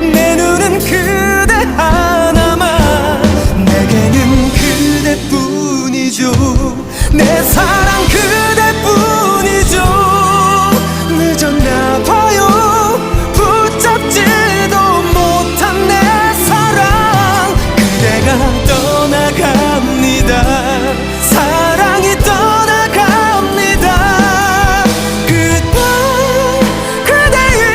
내 눈은 그대 하나만 내게는 그대뿐이죠. 내 사랑 그대뿐이죠. 늦었나